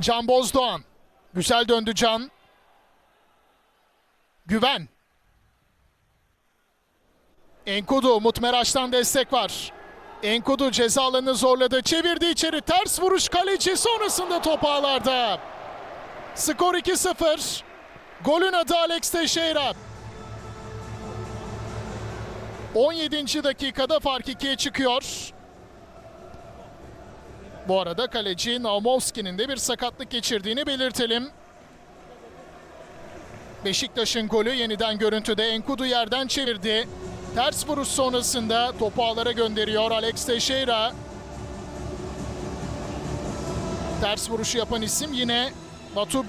Can Bozdoğan. Güzel döndü Can. Güven. Enkudu Umut Meraş'tan destek var. Enkudu ceza alanını zorladı. Çevirdi içeri. Ters vuruş kaleci sonrasında top ağlarda. Skor 2-0. Golün adı Alex Teixeira. 17. dakikada fark 2'ye çıkıyor. Bu arada kaleci Naumovski'nin de bir sakatlık geçirdiğini belirtelim. Beşiktaş'ın golü yeniden görüntüde Enkudu yerden çevirdi. Ters vuruş sonrasında topu ağlara gönderiyor Alex Teixeira. Ters vuruşu yapan isim yine Batu.